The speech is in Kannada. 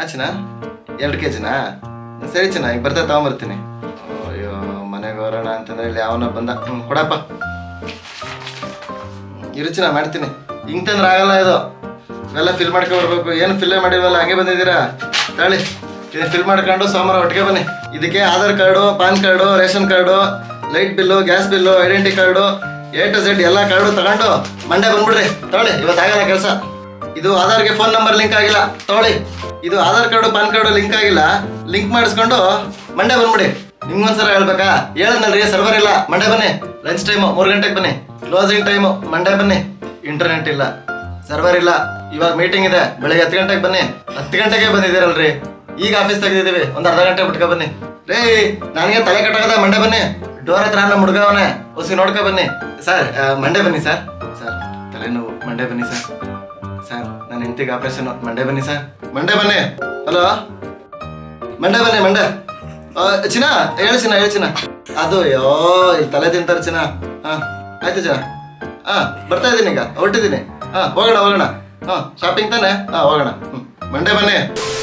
ಆ ಚಿನ್ನ ಎರಡು ಕೆ ಜಿನಾ ಸರಿ ಚೆನ್ನ, ಈಗ ಬರ್ತಾ ತಗೊಂಬರ್ತೀನಿ. ಅಯ್ಯೋ, ಮನೆಗೆ ಹೋರೋಣ ಅಂತಂದ್ರೆ ಇಲ್ಲಿ ಯಾವನ ಬಂದ. ಹ್ಞೂ ಕೊಡಪ್ಪ. ಇರು ಚಿನ್ನ, ಮಾಡ್ತೀನಿ. ಹಿಂಗೆ ತಂದ್ರೆ ಆಗಲ್ಲ ಇದು. ಇವೆಲ್ಲ ಫಿಲ್ ಮಾಡ್ಕೊಂಡು ಬರ್ಬೇಕು ಏನು ಫಿಲ್ಲೇ ಮಾಡಿಲ್ವಲ್ಲ, ಹಂಗೆ ಬಂದಿದ್ದೀರಾ? ತಾಳಿ ಇದು ಫಿಲ್ ಮಾಡ್ಕೊಂಡು ಸೋಮವಾರ ಒಟ್ಟಿಗೆ ಬನ್ನಿ. ಇದಕ್ಕೆ Aadhaar card, PAN card, ration card, light bill, gas bill, identity card, A to Z ಎಲ್ಲ ಕಾರ್ಡು ತಗೊಂಡು ಮಂಡೆ ಬಂದ್ಬಿಡ್ರಿ. ತಗೊಳ್ಳಿ, ಇವತ್ತು ಆಗಲ್ಲ ಕೆಲಸ. ಇದು ಆಧಾರ್ಗೆ ಫೋನ್ ನಂಬರ್ ಲಿಂಕ್ ಆಗಿಲ್ಲ. ತಗೊಳ್ಳಿ. ಇದು Aadhaar card, PAN card link ಆಗಿಲ್ಲ. ಲಿಂಕ್ ಮಾಡಿಸ್ಕೊಂಡು ಮಂಡೆ ಬಂದ್ಬಿಡಿ. ನಿಮ್ಗೊಂದ್ಸಲ ಹೇಳ್ಬೇಕಾ? ಹೇಳದ್ನಲ್ರಿ ಸರ್ವರ್ ಇಲ್ಲ. ಮಂಡೆ ಬನ್ನಿ. ಲಂಚ್ ಟೈಮು ಮೂರು ಗಂಟೆಗೆ ಬನ್ನಿ. ಕ್ಲೋಸಿಂಗ್ ಟೈಮು ಮಂಡೆ ಬನ್ನಿ. ಇಂಟರ್ನೆಟ್ ಇಲ್ಲ. ಸರ್ವರ್ ಇಲ್ಲ. ಇವಾಗ ಮೀಟಿಂಗ್ ಇದೆ. ಬೆಳಿಗ್ಗೆ ಹತ್ತು ಗಂಟೆಗೆ ಬನ್ನಿ. ಹತ್ತು ಗಂಟೆಗೆ ಬಂದಿದ್ದೀರಲ್ರಿ. ಈಗ ಆಫೀಸ್ ತೆಗೆದಿದ್ದೀವಿ. ಒಂದು ಅರ್ಧ ಗಂಟೆ ಬಿಟ್ಕೊ ಬನ್ನಿ. ರೇ ನನಗೆ ತಲೆ ಕಟ್ಟಾಗದ. ಮಂಡೆ ಬನ್ನಿ. ಡೋರ್ ಹತ್ರ ನಮ್ಮ ಹುಡುಗವನೇ ಹೊಸಿ ನೋಡ್ಕೊ ಬನ್ನಿ. ಸರ್ ಮಂಡೆ ಬನ್ನಿ ಸರ್. ಸರ್, ತಲೆನೋವು. ಮಂಡೆ ಬನ್ನಿ ಸರ್. ಸರ್ ನನ್ನ ಹೆಂಡತಿಗೆ ಆಪರೇಷನ್ ಮಂಡೆ ಬನ್ನಿ ಸರ್. ಮಂಡೆ ಬನ್ನಿ. ಹಲೋ ಮಂಡೆ ಬನ್ನಿ ಮಂಡೆ ಚಿನ್ನ, ಹೇಳಿ ಚಿನ್ನ ಹೇಳಿ ಚಿನ್ನ. ಅದು ಅಯ್ಯೋ ಇಲ್ಲಿ ತಲೆ ತಿಂತಾರೆ ಚಿನ್ನ. ಹಾ, ಆಯ್ತು ಚಿನ್ನ. ಹಾ, ಬರ್ತಾ ಇದ್ದೀನಿ ಈಗ. ಹೊರಟಿದ್ದೀನಿ. ಹಾ, ಹೋಗೋಣ ಹೋಗೋಣ. ಹಾ ಶಾಪಿಂಗ್ ತಾನೆ? ಹಾ, ಹೋಗೋಣ. ಹ್ಮ್. ಮಂಡೆ ಬನ್ನಿ.